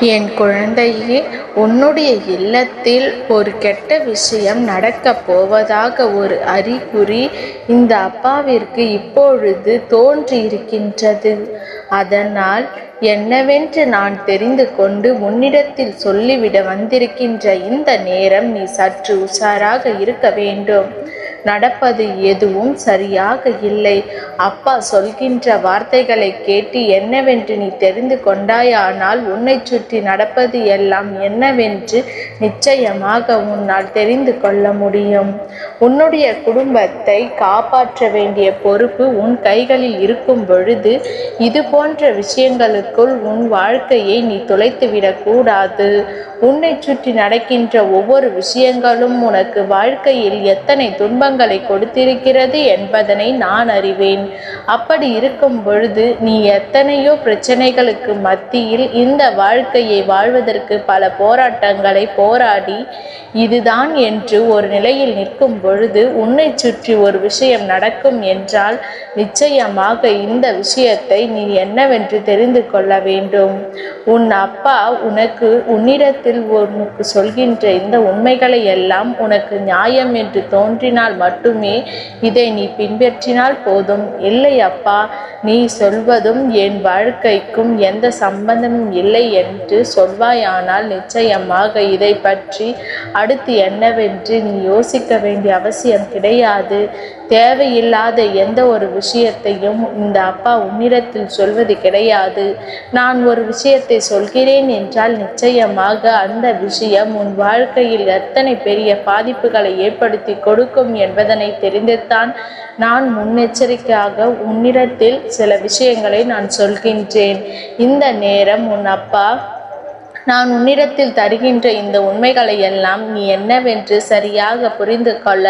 என் குழந்தையே உன்னுடைய இல்லத்தில் ஒரு கெட்ட விஷயம் நடக்கப் போவதாக ஒரு அறிகுறி இந்த அப்பாவிற்கு இப்பொழுது தோன்றியிருக்கின்றது. அதனால் என்னவென்று நான் தெரிந்து கொண்டு உன்னிடத்தில் சொல்லிவிட வந்திருக்கின்ற இந்த நேரம் நீ சற்று உஷாராக இருக்க வேண்டும். நடப்பது எதுவும் சரியாக இல்லை. அப்பா சொல்கின்ற வார்த்தைகளை கேட்டு என்னவென்று நீ தெரிந்து கொண்டாயானால் உன்னை சுற்றி நடப்பது எல்லாம் என்னவென்று நிச்சயமாக உன்னால் தெரிந்து கொள்ள முடியும். உன்னுடைய குடும்பத்தை காப்பாற்ற வேண்டிய பொறுப்பு உன் கைகளில் இருக்கும் பொழுது இது போன்ற விஷயங்களுக்குள் உன் வாழ்க்கையை நீ தொலைத்துவிடக்கூடாது உன்னை சுற்றி நடக்கின்ற ஒவ்வொரு விஷயங்களும் உனக்கு வாழ்க்கையில் எத்தனை துன்பங்களை கொடுத்திருக்கிறது என்பதனை நான் அறிவேன். அப்படி இருக்கும் பொழுது நீ எத்தனையோ பிரச்சனைகளுக்கு மத்தியில் இந்த வாழ்க்கையை வாழ்வதற்கு பல போராட்டங்களை போராடி இதுதான் என்று ஒரு நிலையில் நிற்கும் பொழுது உன்னை சுற்றி ஒரு விஷயம் நடக்கும் என்றால் நிச்சயமாக இந்த விஷயத்தை நீ என்னவென்று தெரிந்து கொள்ள வேண்டும். உன் அப்பா உனக்கு உன்னிடத்தில் உனக்கு சொல்கின்ற இந்த உண்மைகளை எல்லாம் உனக்கு நியாயம் என்று தோன்றினால் மட்டுமே இதை நீ பின்பற்றினால் போதும். இல்லை அப்பா நீ சொல்வதும் என் வாழ்க்கைக்கும் எந்த சம்பந்தமும் இல்லை என்று சொல்வாயானால் நிச்சயமாக இதை பற்றி அடுத்து என்னவென்று நீ யோசிக்க வேண்டிய அவசியம் கிடையாது. தேவையில்லாத எந்த ஒரு விஷயத்தையும் இந்த அப்பா உன்னிடத்தில் சொல்வது கிடையாது. நான் ஒரு விஷயத்தை சொல்கிறேன் என்றால் நிச்சயமாக அந்த விஷயம் உன் வாழ்க்கையில் எத்தனை பெரிய பாதிப்புகளை ஏற்படுத்தி கொடுக்கும் என்பதனை தெரிந்துத்தான் நான் முன்னெச்சரிக்கையாக உன்னிடத்தில் சில விஷயங்களை நான் சொல்கின்றேன். இந்த நேரம் உன் அப்பா நான் உன்னிடத்தில் தருகின்ற இந்த உண்மைகளை எல்லாம் நீ என்னவென்று சரியாக புரிந்து கொள்ள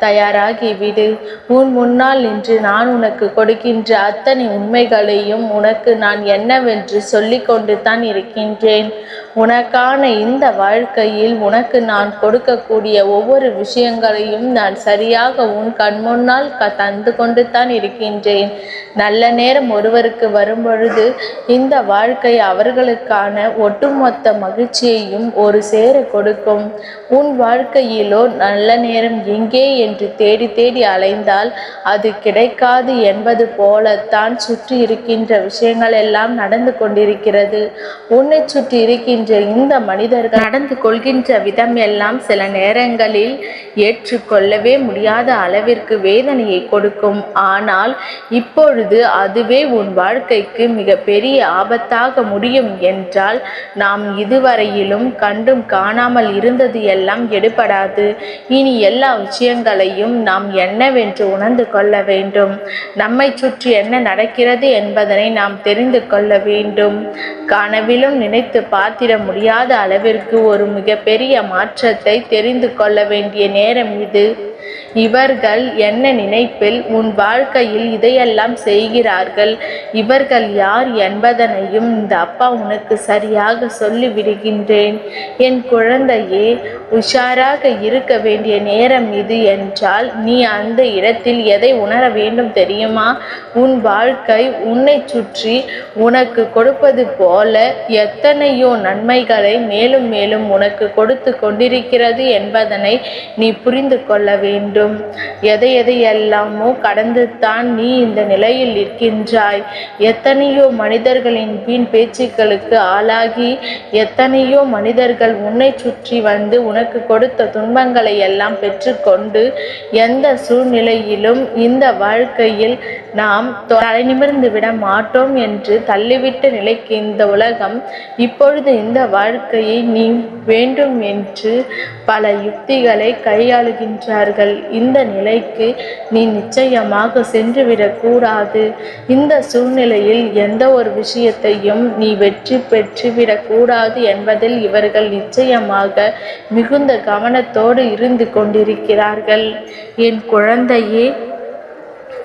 தயாராகிவிடு. உன் முன்னால் நின்று நான் உனக்கு கொடுக்கின்ற அத்தனை உண்மைகளையும் உனக்கு நான் என்னவென்று சொல்லிக் கொண்டு தான் இருக்கின்றேன். உனக்கான இந்த வாழ்க்கையில் உனக்கு நான் கொடுக்கக்கூடிய ஒவ்வொரு விஷயங்களையும் நான் சரியாக உன் கண் முன்னால் க தந்து கொண்டு தான் இருக்கின்றேன். நல்ல நேரம் ஒருவருக்கு வரும்பொழுது இந்த வாழ்க்கை அவர்களுக்கான ஒட்டுமொத்த மகிழ்ச்சியையும் ஒரு சேர கொடுக்கும். உன் வாழ்க்கையிலோ நல்ல நேரம் எங்கே என்று தேடி தேடி அலைந்தால் அது கிடைக்காது என்பது போலத்தான் சுற்றி இருக்கின்ற விஷயங்கள் எல்லாம் நடந்து கொண்டிருக்கிறது. உன்னை சுற்றி இருக்கின்ற இந்த மனிதர்கள் நடந்து கொள்கின்ற விதம் எல்லாம் சில நேரங்களில் ஏற்றுக்கொள்ளவே முடியாத அளவிற்கு வேதனையை கொடுக்கும். ஆனால் இப்பொழுது அதுவே உன் வாழ்க்கைக்கு மிக பெரிய ஆபத்தாக முடியும் என்றால் நாம் இதுவரையிலும் கண்டும் காணாமல் இருந்தது எல்லாம் எடுபடாது. இனி எல்லா விஷயங்களையும் நாம் என்னவென்று உணர்ந்து கொள்ள வேண்டும். நம்மை சுற்றி என்ன நடக்கிறது என்பதனை நாம் தெரிந்து கொள்ள வேண்டும். கனவிலும் நினைத்து பார்த்திட முடியாத அளவிற்கு ஒரு மிகப்பெரிய மாற்றத்தை தெரிந்து கொள்ள வேண்டிய நேரம் இது. இவர்கள் என்ன நினைப்பில் உன் வாழ்க்கையில் இதையெல்லாம் செய்கிறார்கள்? இவர்கள் யார் என்பதனையும் இந்த அப்பா உனக்கு சரியாக சொல்லிவிடுகின்றேன். என் குழந்தையே உஷாராக இருக்க வேண்டிய நேரம் இது என்றால் நீ அந்த இடத்தில் எதை உணர வேண்டும் தெரியுமா? உன் வாழ்க்கை உன்னை சுற்றி உனக்கு கொடுப்பது போல எத்தனையோ நன்மைகளை மேலும் மேலும் உனக்கு கொடுத்து கொண்டிருக்கிறது என்பதனை நீ புரிந்து கொள்ள வேண்டும். எதை எதையெல்லாமோ கடந்து தான் நீ இந்த நிலையில் இருக்கின்றாய் எத்தனையோ மனிதர்களின் வீண் பேச்சுக்களுக்கு ஆளாகி எத்தனையோ மனிதர்கள் உன்னை சுற்றி வந்து உனக்கு கொடுத்த துன்பங்களை எல்லாம் பெற்றுக்கொண்டு எந்த சூழ்நிலையிலும் இந்த வாழ்க்கையில் நாம் தலை நிமிர்ந்து விட மாட்டோம் என்று தள்ளிவிட்ட நிலைக்கு இந்த உலகம் இப்பொழுது இந்த வாழ்க்கையை நீ வேண்டும் என்று பல யுக்திகளை கையாளுகின்றார்கள். இந்த நிலைக்கு நீ நிச்சயமாக சென்றுவிடக்கூடாது. இந்த சூழ்நிலையில் எந்த ஒரு விஷயத்தையும் நீ வெற்றி பெற்றுவிடக்கூடாது என்பதில் இவர்கள் நிச்சயமாக மிகுந்த கவனத்தோடு இருந்து கொண்டிருக்கிறார்கள். என் குழந்தையே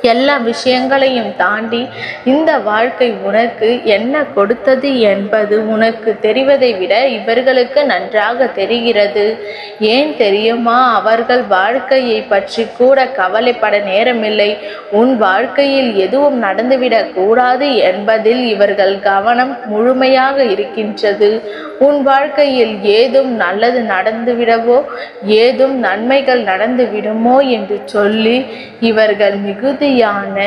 எல்லா விஷயங்களையும் தாண்டி இந்த வாழ்க்கை உனக்கு என்ன கொடுத்தது என்பது உனக்கு தெரிவதை விட இவர்களுக்கு நன்றாக தெரிகிறது. ஏன் தெரியுமா? அவர்கள் வாழ்க்கையை பற்றி கூட கவலைப்பட நேரமில்லை. உன் வாழ்க்கையில் எதுவும் நடந்துவிடக் கூடாது என்பதில் இவர்கள் கவனம் முழுமையாக இருக்கின்றது. உன் வாழ்க்கையில் ஏதும் நல்லது நடந்துவிடவோ ஏதும் நன்மைகள் நடந்து விடுமோ என்று சொல்லி இவர்கள் மிகுதியான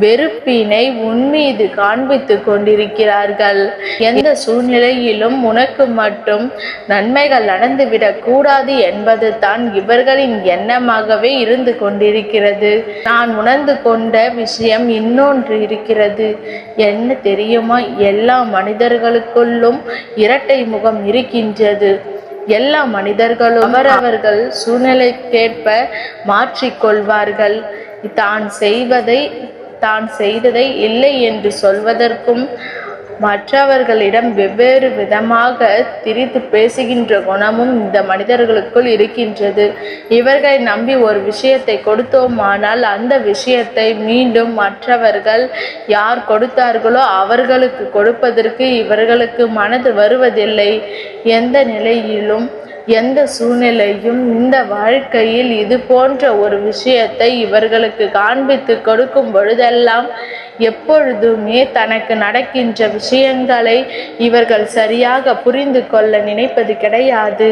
வெறுப்பினை உன்மீது காண்பித்து கொண்டிருக்கிறார்கள். எந்த சூழ்நிலையிலும் உனக்கு மட்டும் நன்மைகள் நடந்துவிடக் கூடாது என்பது தான் இவர்களின் எண்ணமாகவே இருந்து கொண்டிருக்கிறது. நான் உணர்ந்து கொண்ட விஷயம் இன்னொன்று இருக்கிறது. என்ன தெரியுமா? எல்லா மனிதர்களுக்குள்ளும் இரட்டை முகம் இருக்கின்றது. எல்லா மனிதர்களும் அவரவர்கள் சூழ்நிலைக்கேற்ப மாற்றிக்கொள்வார்கள். தான் செய்வதை தான் செய்ததை இல்லை என்று சொல்வதற்கும் மற்றவர்களிடம் வெவ்வேறு விதமாக திரித்து பேசுகின்ற குணமும் இந்த மனிதர்களுக்குள் இருக்கின்றது. இவர்களை நம்பி ஒரு விஷயத்தை கொடுத்தோமானால் அந்த விஷயத்தை மீண்டும் மற்றவர்கள் யார் கொடுத்தார்களோ அவர்களுக்கு கொடுப்பதற்கு இவர்களுக்கு மனது வருவதில்லை. எந்த நிலையிலும் எந்த சூழ்நிலையும் இந்த வாழ்க்கையில் இது போன்ற ஒரு விஷயத்தை இவர்களுக்கு காண்பித்து கொடுக்கும் பொழுதெல்லாம் எப்பொழுதுமே தனக்கு நடக்கின்ற விஷயங்களை இவர்கள் சரியாக புரிந்து கொள்ள நினைப்பது கிடையாது.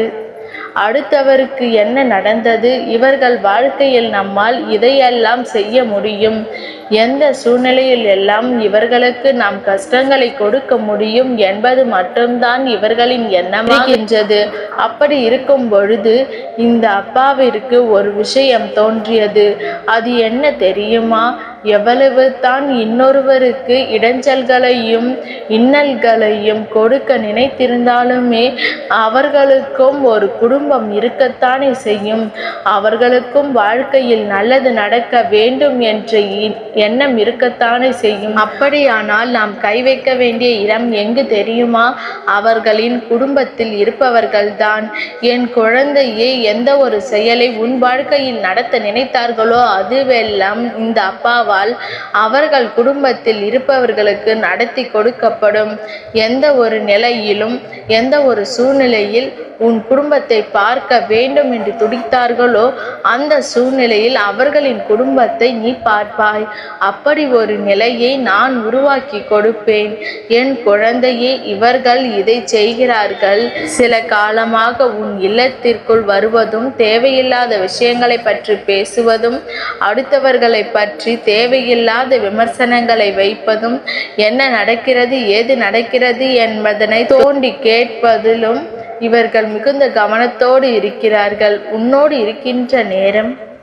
அடுத்தவருக்கு என்ன நடந்தது? இவர்கள் வாழ்க்கையில் நம்மால் இதையெல்லாம் செய்ய முடியும். எந்த சூழ்நிலையில் எல்லாம் இவர்களுக்கு நாம் கஷ்டங்களை கொடுக்க முடியும் என்பது மட்டும்தான் இவர்களின் எண்ணமாகின்றது அப்படி இருக்கும் பொழுது இந்த அப்பாவிற்கு ஒரு விஷயம் தோன்றியது. அது என்ன தெரியுமா? எவ்வளவு தான் இன்னொருவருக்கு இடைஞ்சல்களையும் இன்னல்களையும் கொடுக்க நினைத்திருந்தாலுமே அவர்களுக்கும் ஒரு குடும்பம் இருக்கத்தானே செய்யும். அவர்களுக்கும் வாழ்க்கையில் நல்லது நடக்க வேண்டும் என்ற எண்ணம் இருக்கத்தானே செய்யும். அப்படியானால் நாம் கை வைக்க வேண்டிய இடம் எங்கு தெரியுமா? அவர்களின் குடும்பத்தில் இருப்பவர்கள்தான். என் குழந்தையே எந்த ஒரு செயலை உன் வாழ்க்கையில் நடத்த நினைத்தார்களோ அதுவெல்லாம் இந்த அப்பாவால் அவர்கள் குடும்பத்தில் இருப்பவர்களுக்கு நடத்தி கொடுக்கப்படும் எந்த ஒரு நிலையிலும் எந்த ஒரு சூழ்நிலையில் உன் குடும்பத்தை பார்க்க வேண்டும் என்று துடித்தார்களோ அந்த சூழ்நிலையில் அவர்களின் குடும்பத்தை நீ பார்ப்பாய். அப்படி ஒரு நிலையை நான் உருவாக்கி கொடுப்பேன். என் குழந்தையே இவர்கள் இதை செய்கிறார்கள். சில காலமாக உன் இல்லத்திற்குள் வருவதும் தேவையில்லாத விஷயங்களை பற்றி பேசுவதும் அடுத்தவர்களை பற்றி தேவையில்லாத விமர்சனங்களை வைப்பதும் என்ன நடக்கிறது ஏது நடக்கிறது என்பதனை தோண்டி கேட்பதிலும் இவர்கள் மிகுந்த கவனத்தோடு இருக்கிறார்கள். உன்னோடு இருக்கின்ற நேரம்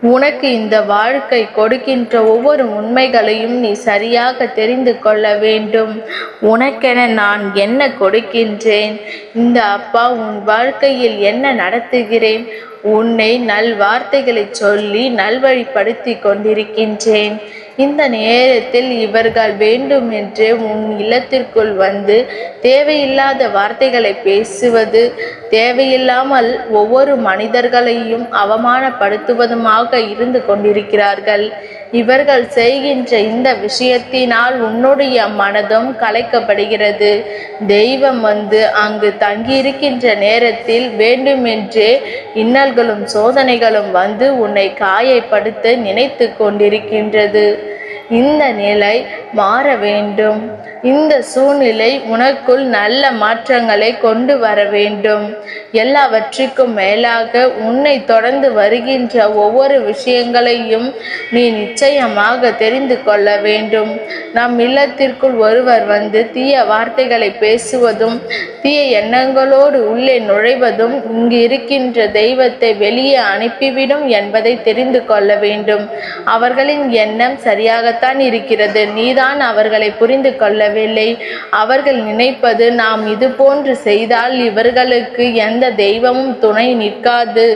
உனக்கு இந்த வாழ்க்கை கொடுக்கின்ற ஒவ்வொரு உண்மைகளையும் நீ சரியாக தெரிந்து கொள்ள வேண்டும். உனக்கென நான் என்ன கொடுக்கின்றேன்? இந்த அப்பா உன் வாழ்க்கையில் என்ன நடத்துகிறேன்? உன்னை நல் வார்த்தைகளை சொல்லி நல்வழிப்படுத்தி கொண்டிருக்கின்றேன். இந்த நேரத்தில் இவர்கள் வேண்டுமென்றே உன் இல்லத்திற்குள் வந்து தேவையில்லாத வார்த்தைகளை பேசுவது தேவையில்லாமல் ஒவ்வொரு மனிதர்களையும் அவமானப்படுத்துவதுமாக இருந்து கொண்டிருக்கிறார்கள். இவர்கள் செய்கின்ற இந்த விஷயத்தினால் உன்னுடைய மனதும் கலைக்கப்படுகிறது. தெய்வம் வந்து அங்கு தங்கியிருக்கின்ற நேரத்தில் வேண்டுமென்றே இன்னல்களும் சோதனைகளும் வந்து உன்னை காயப்படுத்த நினைத்து கொண்டிருக்கின்றது. இந்த நிலை மாற வேண்டும். இந்த சூழ்நிலை உனக்குள் நல்ல மாற்றங்களை கொண்டு வர வேண்டும். எல்லாவற்றிற்கும் மேலாக உன்னை தொடர்ந்து வருகின்ற ஒவ்வொரு விஷயங்களையும் நீ நிச்சயமாக தெரிந்து கொள்ள வேண்டும். நம் இல்லத்திற்குள் ஒருவர் வந்து தீய வார்த்தைகளை பேசுவதும் தீய எண்ணங்களோடு உள்ளே நுழைவதும் இங்கு இருக்கின்ற தெய்வத்தை வெளியே அனுப்பிவிடும் என்பதை தெரிந்து கொள்ள வேண்டும். அவர்களின் எண்ணம் சரியாக சரியாகத்தான் இருக்கிறது. நீதான் அவர்களை புரிந்து கொள்ளவில்லை. அவர்கள் நினைப்பது நாம் இது போன்று செய்தால் இவர்களுக்கு எந்த தெய்வமும் துணை நிற்காது.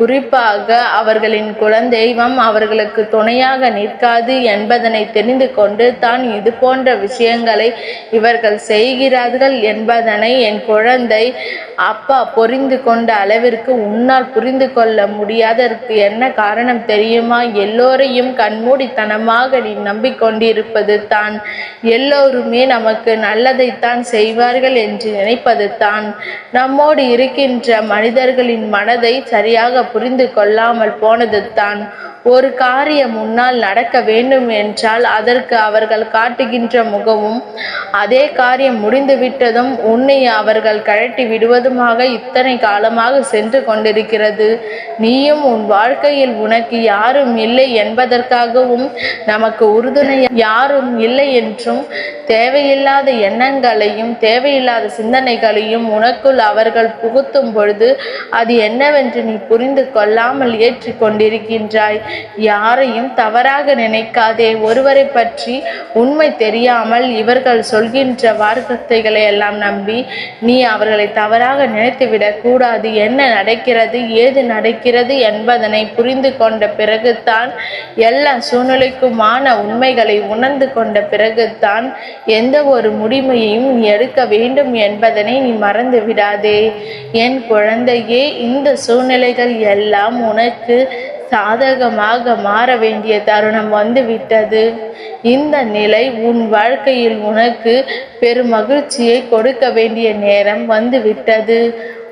குறிப்பாக அவர்களின் குலந்தெய்வம் அவர்களுக்கு துணையாக நிற்காது என்பதனை தெரிந்து கொண்டு தான் இது போன்ற விஷயங்களை இவர்கள் செய்கிறார்கள் என்பதனை என் குழந்தை அப்பா புரிந்து கொண்ட அளவிற்கு உன்னால் புரிந்து கொள்ள முடியாததற்கு என்ன காரணம் தெரியுமா? எல்லோரையும் கண்மூடித்தனமாக நீ நம்பிக்கொண்டிருப்பது தான். எல்லோருமே நமக்கு நல்லதைத்தான் செய்வார்கள் என்று நினைப்பது தான். நம்மோடு இருக்கின்ற மனிதர்களின் மனதை சரியாக புரிந்து கொள்ளாமல் போனது தான். ஒரு காரியம் முன்னால் நடக்க வேண்டும் என்றால் அதற்கு அவர்கள் காட்டுகின்ற முகமும் அதே காரியம் முடிந்துவிட்டதும் உன்னை அவர்கள் கழட்டி விடுவதுமாக இத்தனை காலமாக சென்று கொண்டிருக்கிறது. நீயும் உன் வாழ்க்கையில் உனக்கு யாரும் இல்லை என்பதற்காகவும் நமக்கு உறுதுணை யாரும் இல்லை என்றும் தேவையில்லாத எண்ணங்களையும் தேவையில்லாத சிந்தனைகளையும் உனக்குள் அவர்கள் புகுத்தும் பொழுது அது என்னவென்று நீ புரிந்து கொள்ளாமல் ஏற்றி கொண்டிருக்கின்றாய் யாரையும் தவறாக நினைக்காதே. ஒருவரை பற்றி உண்மை தெரியாமல் இவர்கள் சொல்கின்ற வார்த்தைகளை எல்லாம் நம்பி நீ அவர்களை தவறாக நினைத்துவிடக் கூடாது. என்ன நடக்கிறது ஏது நடக்கிறது என்பதனை புரிந்து கொண்ட பிறகுதான் எல்லா சூழ்நிலைக்குமான உண்மைகளை உணர்ந்து கொண்ட பிறகுதான் எந்த ஒரு முடிமையையும் நீ எடுக்க வேண்டும் என்பதனை நீ மறந்து விடாதே. என் குழந்தையே இந்த சூழ்நிலைகள் எல்லாம் உனக்கு சாதகமாக மாற வேண்டிய தருணம் வந்துவிட்டது. இந்த நிலை உன் வாழ்க்கையில் உனக்கு பெரும் மகிழ்ச்சியை கொடுக்க வேண்டிய நேரம் வந்துவிட்டது.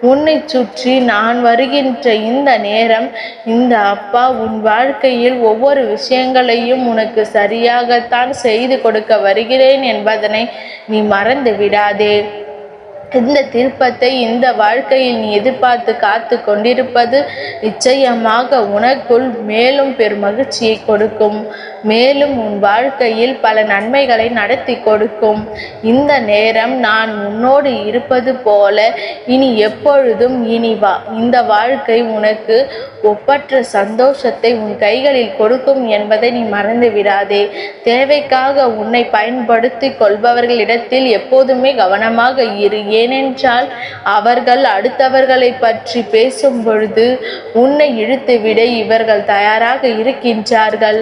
உன்னை சுற்றி நான் வருகின்ற இந்த நேரம் இந்த அப்பா உன் வாழ்க்கையில் ஒவ்வொரு விஷயங்களையும் உனக்கு சரியாகத்தான் செய்து கொடுக்க வருகிறேன் என்பதனை நீ மறந்து விடாதே இந்த திருப்பத்தை இந்த வாழ்க்கையில் நீ எதிர்பார்த்து காத்து கொண்டிருப்பது நிச்சயமாக உனக்குள் மேலும் பெரும் மகிழ்ச்சியை கொடுக்கும். மேலும் உன் வாழ்க்கையில் பல நன்மைகளை நடத்தி கொடுக்கும். இந்த நேரம் நான் உன்னோடு இருப்பது போல இனி எப்பொழுதும் இனி வா. இந்த வாழ்க்கை உனக்கு ஒப்பற்ற சந்தோஷத்தை உன் கைகளில் கொடுக்கும் என்பதை நீ மறந்து விடாதே. தேவைக்காக உன்னை பயன்படுத்தி கொள்பவர்களிடத்தில் எப்போதுமே கவனமாக இரு. ஏனென்றால் அவர்கள் அடுத்தவர்களை பற்றி பேசும் பொழுது உன்னை இழுத்துவிட இவர்கள் தயாராக இருக்கின்றார்கள்.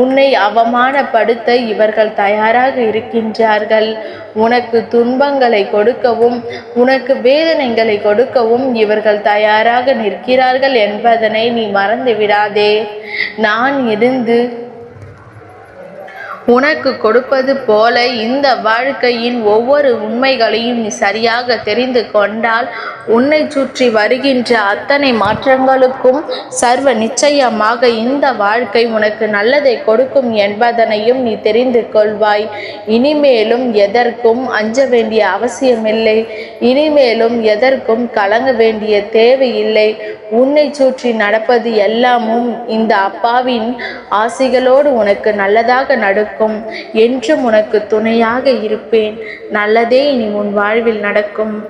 உன்னை அவமானப்படுத்த இவர்கள் தயாராக இருக்கின்றார்கள். உனக்கு துன்பங்களை கொடுக்கவும் உனக்கு வேதனைகளை கொடுக்கவும் இவர்கள் தயாராக நிற்கிறார்கள் என்பதனை நீ மறந்து விடாதே நான் இருந்து உனக்கு கொடுப்பது போல இந்த வாழ்க்கையின் ஒவ்வொரு உண்மைகளையும் நீ சரியாக தெரிந்து கொண்டால் உன்னை சுற்றி வருகின்ற அத்தனை மாற்றங்களுக்கும் சர்வ நிச்சயமாக இந்த வாழ்க்கை உனக்கு நல்லதை கொடுக்கும் என்பதனையும் நீ தெரிந்து கொள்வாய். இனிமேலும் எதற்கும் அஞ்ச வேண்டிய அவசியமில்லை. இனிமேலும் எதற்கும் கலங்க வேண்டிய தேவையில்லை. உன்னை சுற்றி நடப்பது எல்லாமும் இந்த அப்பாவின் ஆசிகளோடு உனக்கு நல்லதாக நடக்கும் நடக்கும். என்றும் உனக்கு துணையாக இருப்பேன். நல்லதே இனி உன் வாழ்வில் நடக்கும்.